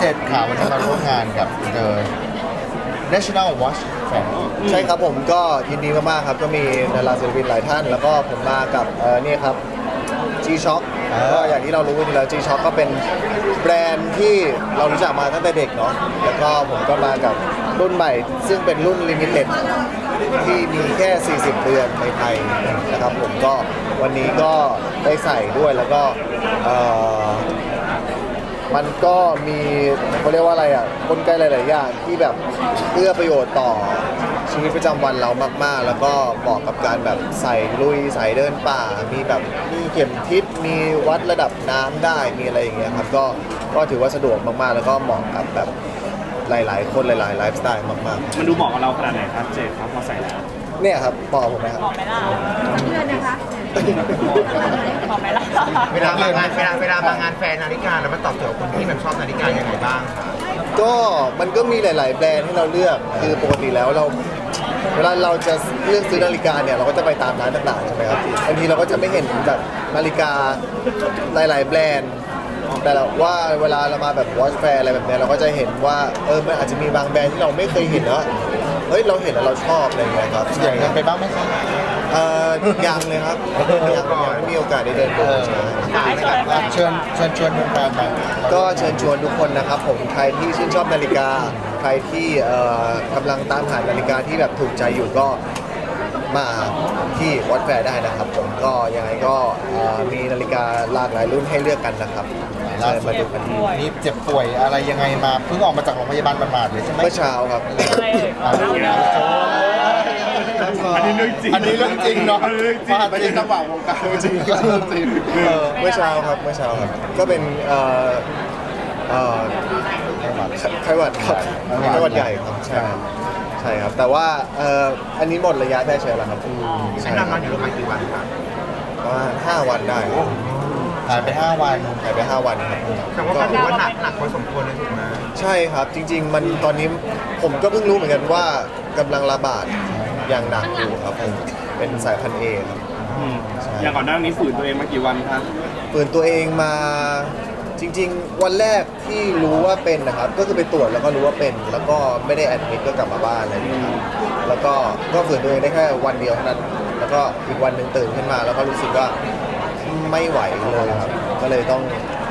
เจ็ดข่าววันนี้มาร่วมงานกับ The National Watch Fair ใช่ครับผมก็ยินดีมากๆครับ ก็มีดาราศิลปินหลายท่าน แล้วก็ผมมากับเออนี่ครับ G Shock อ่า ก็อย่างที่เรารู้กันอยู่แล้ว G Shock ก็เป็นแบรนด์ที่เรารู้จักมาตั้งแต่เด็กเนาะแล้วก็ผมก็มากับรุ่นใหม่ ซึ่งเป็นรุ่นลิมิเต็ดที่มีแค่ 40 เดือนในไทยนะครับผมก็วันนี้ก็ได้ใส่ด้วยแล้วก็เอ่อ มันก็มีเขาเรียกว่าอะไรอะกลไกหลาย ๆ อย่างที่แบบเอื้อประโยชน์ต่อชีวิตประจำวันเรามาก ๆ แล้วก็เหมาะกับการแบบใส่ลุยใส่เดินป่า มีแบบมีเข็มทิศมีวัดระดับน้ำได้มีอะไรอย่างเงี้ยครับก็ก็ถือว่าสะดวกมาก ๆ แล้วก็เหมาะกับแบบหลาย ๆ คนหลาย ๆ ไลฟ์สไตล์มาก มันดูเหมาะกับเราขนาดไหนครับเจดครับพอใส่แล้ว ๆ เนี่ยครับเหมาะกับผมไหมครับ บอกไหมล่ะเพื่อนนะคะบอกไหมล่ะ เวลามางานเวลาเวลามางานแฟนนาฬิกาแล้วมันตอบโจทย์คนที่แบบชอบนาฬิกายังไงบ้างคะก็มันก็มีหลาย ๆ แบรนด์ให้เราเลือกคือปกติแล้วเรา เวลาเราจะเลือกซื้อนาฬิกาเนี่ยเราก็จะไปตามร้านต่างๆใช่ไหมครับบางทีเราก็จะไม่เห็นแบบนาฬิกาหลาย ๆ แบรนด์ แต่เราว่าเวลาเรามาแบบวอชแฟร์อะไรแบบเนี้ยเราก็จะเห็นว่าเออมันอาจจะมีบางแบรนด์ที่เราไม่เคยเห็นแล้วเฮ้ยเราเห็นแล้วเราชอบอะไรอย่างเงี้ยครับอยากเดินไปบ้างไหมครับ เออยังเลยครับยังยังไม่มีโอกาสได้เดินดูใช่ให้ชวนแฟนเชิญเชิญชวนแฟนๆมาก็เชิญชวนทุกคนนะครับผมใครที่ชื่นชอบนาฬิกา ใครที่เอ่อกำลังตามหานาฬิกาที่แบบถูกใจอยู่ก็มาที่วัดแฟร์ได้นะครับผมก็ยังไงก็เอ่อมีนาฬิกาหลากหลายรุ่นให้เลือกกันนะครับล่าเชิญสุมาดดูกันนี่เจ็บป่วยอะไรยังไงมาเพิ่งออกมาจากโรงพยาบาลบาดๆเลยใช่ไหมเมื่อเช้าครับ อะไรเอ่ยบอกเล่าเลย อันนี้เรื่องจริงอันนี้เรื่องจริงเนาะอันนี้เรื่องจริงไม่ได้จังหวะวงการจริงเรื่องจริงเออเมื่อเช้าครับเมื่อเช้าครับ ก็เป็นเอ่อเอ่อไข้หวัดครับไข้หวัดใหญ่ครับใช่ครับใช่ครับ แต่ว่าเอ่ออันนี้หมดระยะแพร่เชื้อแล้วครับใช้นานนอนอยู่โรงพยาบาลกี่วันคะประมาณห้าวันได้หายไป 5 วัน หายไปห้าวันครับแต่ว่าก็ถือว่าหนักหนักพอสมควรเลยถูกไหมใช่ครับจริง ๆ มันตอนนี้ผมก็เพิ่งรู้เหมือนกันว่ากำลังระบาดอ ย่างหนักอยู่ครับผมเป็นสายพันธุ์เอครับอืมใช่อย่างก่อนหน้านี้ฝืนตัวเองมากี่วันครับปืนตัวเองมาจริง ๆ วันแรกที่รู้ว่าเป็นนะครับ ก็คือไปตรวจแล้วก็รู้ว่าเป็น แล้วก็ไม่ได้แอดมิดก็กลับมาบ้านอะไรอย่างเงี้ยครับแล้วก็ก็ฝืนตัวเองได้แค่วันเดียวเท่านั้น แล้วก็อีกวันหนึ่งตื่นขึ้นมา แล้วก็รู้สึกว่าไม่ไหวเลยครับ ก็เลยต้อง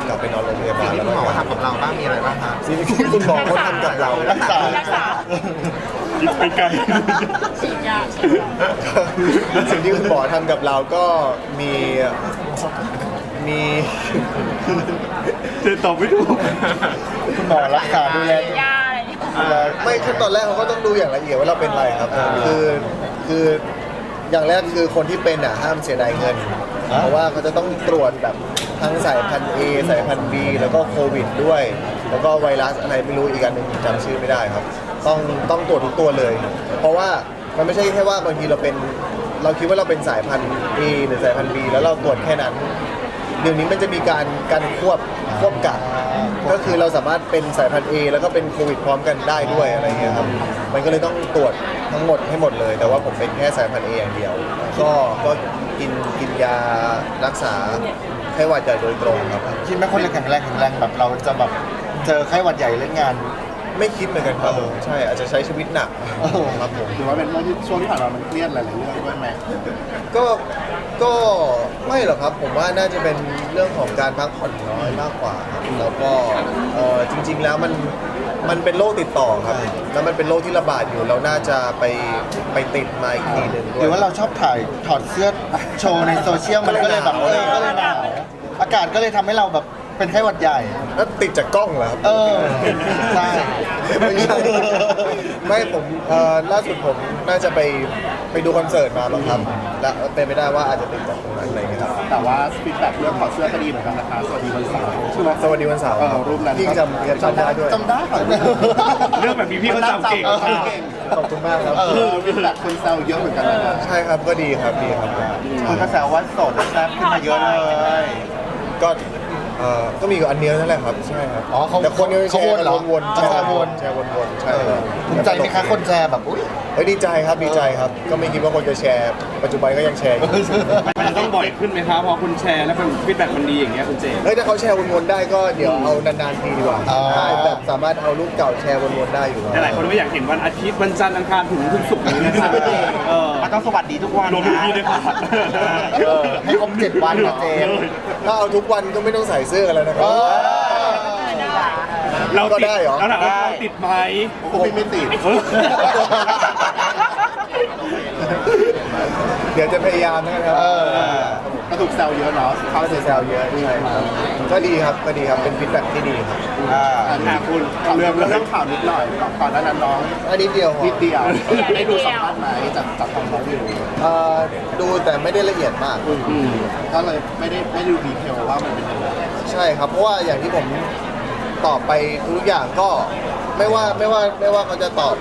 กลับไปนอนโรงพยาสิ่บางลที่แล้วคุณก็หมอทำกับเราบ้างมีอะไรบ้างคะสิ่งที่คุณหมอเขาทำกับเรารักษารักษาคิด ไปไกล ฉีดยาสิ่งที่คุณหมอทำกับเราก็มีมีเจดตอบไม่ถูกคุณหมอรักษาดูแลยาอะไรอย่างเงี้ยไม่ขั้นตอนแรกเขาก็ต้องดูอย่างละเอียดว่าเราเป็นอะไรครับ คือคืออย่างแรกคือคนที่เป็นอะห้ามเสียดายเงิน เพราะว่าเขาจะต้องตรวจแบบทั้งสายพันธุ์ A สายพันธุ์ B แล้วก็โควิดด้วย แล้วก็ไวรัสอะไรไม่รู้อีกอันหนึ่งจำชื่อไม่ได้ครับ ต้องต้องตรวจทุกตัวเลย เพราะว่ามันไม่ใช่แค่ว่าบางทีเราเป็นเราคิดว่าเราเป็นสายพันธุ์ A หรือสายพันธุ์ B แล้วเราตรวจแค่นั้นเดี๋ยวนี้มันจะมีการการควบควบกักก็คือเราสามารถเป็นสายพันธุ์ A แล้วก็เป็นโควิดพร้อมกันได้ด้วยอะไรเงี้ยครับมันก็เลยต้องตรวจทั้งหมดให้หมดเลย แต่ว่าผมเป็นแค่สายพันธุ์ A อย่างเดียว ก็ก็กินกินยารักษาไข้หวัดใหญ่โดยตรงครับ คิดไหมคนแข็งแรงแข็งแรงแบบเราจะแบบเจอไข้หวัดใหญ่เล่นงาน ไม่คิดเหมือนกันครับเออใช่อาจจะใช้ชีวิตหนักเออครับผมหรือว่าเป็นช่วงที่ผ่านมามันเครียดหลายๆเรื่องด้วยไหมก็ก็ไม่หรอกครับ ผมว่าน่าจะเป็นเรื่องของการพักผ่อนน้อยมากกว่าครับแล้วก็เอ่อจริง ๆ แล้วมันมันเป็นโรคติดต่อครับ แล้วมันเป็นโรคที่ระบาดอยู่เราน่าจะไปไปติดมาอีกทีหนึ่งด้หวยรือว่าเราชอบถ่ายถอดเสื้อโชว์ในโซเชียลมันก็เลยแบบเออก็เลยหนาวอากาศก็เลยทำให้เราแบบ เป็นไข้หวัดใหญ่ แล้วติดจากกล้องเหรอครับ เออใช่ไม่ใช่ไม่ผมเอ่อล่าสุดผมน่าจะไปไปดูคอนเสิร์ตมาบ้างครับ แล้วเป็นไม่ได้ว่าอาจจะติดจากตรงนั้นอะไรอย่างเงี้ยครับแต่ว่าฟีดแบ็กเรื่องถอดเสื้อก็ดีเหมือนกันนะคะสวัสดีวันเสาร์ใช่ไหมสวัสดีวันเสาร์เออรูปนั้นพี่จำยังจำได้ด้วยจำได้ค่ะเรื่องแบบนี้พี่เขาจำเก่งออเก่งขอบคุณมากครับเออฟีดแบ็กคนแซวเยอะเหมือนกันนะใช่ครับก็ดีครับดีครับคนก็แซวว่าโสดและแซ่บขึ้นมาเยอะเลย ก็ เอ่อก็มีอยู่อันเดียวนั่นแหละครับใช่ครับอ๋อเขาแต่คนยังแชร์เขาวนเหรอวนๆอ๋อแชร์เขาววนนแชร์วนๆใช่เออภูมิใจไหมคะคนแชร์แบบอุ้ย เฮ้ยดีใจครับดีใจครับ ก็ไม่คิดว่าคนจะแชร์ ปัจจุบันก็ยังแชร์อยู่มันมันจะต้องบ่อยขึ้นไหมครับพอคุณแชร์แล้วเป็นฟีดแบ็กมันดีอย่างเงี้ยคุณเจมส์ เฮ้ยถ้าเขาแชร์วนๆได้ก็เดี๋ยวเอานานๆทีดีกว่าอ๋อใช่แบบสามารถเอารูปเก่าแชร์วนๆได้อยู่แต่หลายคนไม่อยากเห็นวันอาทิตย์วันจันทร์อังคารถึงทุกศุกร์นี้นะครับเออมัน ต้องสวัสดีทุกวันรวมทุกที่ด้วยครับเออให้ครบเจ็ดวันนะเจมส์ถ้าเอาทุกวันก็ไม่ต้องใส่เสื้อกันแล้วนะครับ เราก็ติดได้เหรอ แล้วถามว่าเราติดไหมผมไม่ติด เออ เดี๋ยวจะพยายามนะครับเออก็ถูกแซวเยอะเนาะเขาจะแซวเยอะใช่ครับก็ดีครับก็ดีครับเป็นฟีดแบ็กที่ดีครับอ่าอันนี้คุณเรื่องเรื่องข่าวนิดหน่อยก่อนก่อนหน้านั้นน้องอันนี้เดียวพอนิดเดียวได้ดูสัมภาษณ์ไหมจากจากทางน้องวิวเอ่อดูแต่ไม่ได้ละเอียดมากอืมก็เลยไม่ได้ไม่ได้ดูดีเทลว่ามันเป็นยังไงใช่ครับเพราะว่าอย่างที่ผมตอบไปทุกอย่างก็ไม่ว่าไม่ว่าไม่ว่าเขาจะตอบ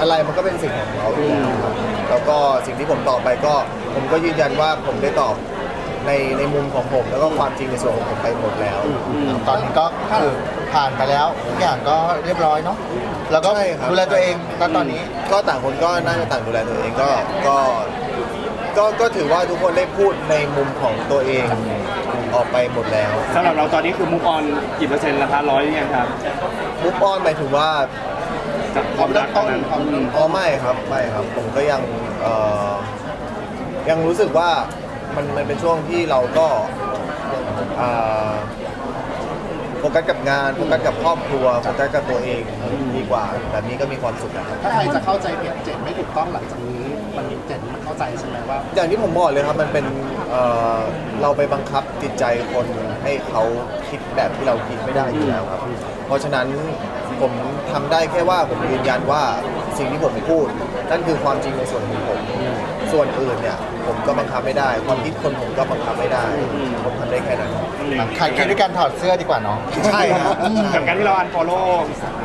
อะไรมันก็เป็นสิ่งของเขาอยู่แล้วครับ แล้วก็สิ่งที่ผมตอบไปก็ ผมก็ยืนยันว่าผมได้ตอบในในมุมของผม แล้วก็ความจริงในส่วนของผมไปหมดแล้ว ตอนนี้ก็คือผ่านไปแล้วทุกอย่างก็เรียบร้อยเนาะแล้วก็ใช่ครับ ดูแลตัวเองตอนตอนนี้ ก็ต่างคนก็น่าจะต่างดูแลตัวเองก็ก็ก็ก็ถือว่าทุกคนได้พูดในมุมของตัวเองออกไปหมดแล้ว สำหรับเราตอนนี้คือมุกออนกี่เปอร์เซ็นต์แล้วคะร้อยหรือยังครับ มุกออนหมายถึงว่า จากความรักตอนนั้นอืมอ๋อไม่ครับไม่ครับ ผมก็ยังเอ่อยังรู้สึกว่ามันมันเป็นช่วงที่เราก็อ่า โฟกัสกับงานโฟกัสกับครอบครัวโฟกัสกับตัวเองดีกว่า แบบนี้ก็มีความสุขนะครับ ถ้าใครจะเข้าใจผิดเจนไม่ถูกต้องหลังจากนี้มันเจนมันเข้าใจใช่ไหมว่า อย่างที่ผมบอกเลยครับมันเป็นเอ่อเราไปบังคับจิตใจคนให้เขาคิดแบบที่เราคิดไม่ได้อยู่แล้วครับ เพราะฉะนั้นผมทำได้แค่ว่าผมยืนยันว่าสิ่งที่ผมพูด นั่นคือความจริงในส่วนของผม ส่วนอื่นเนี่ยผมก็บังคับไม่ได้ความคิดคนผมก็บังคับไม่ได้ ผมทำได้แค่นั้น ขายเคสด้วยการถอดเสื้อดีกว่าเนาะใช่ครับกับการที่เราอันฟอลโล่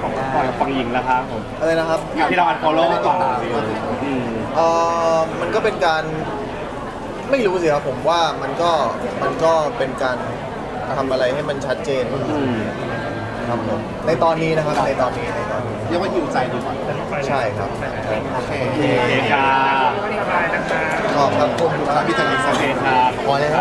ของฝั่งหญิงนะครับผมอะไรนะครับที่เราอันฟอลโล่ฝั่งอืมเอ่อมันก็เป็นการไม่รู้สิครับผมว่ามันก็มันก็เป็นการทำอะไรให้มันชัดเจนอืมครับผมในตอนนี้นะครับในตอนนี้ในตอนนี้เรียกว่าหิวใจดีกว่าใช่ครับใช่โอเคโอเคครับ ขอบครับคุณครับพี่เจนนี่โอเคครับพอแล้ว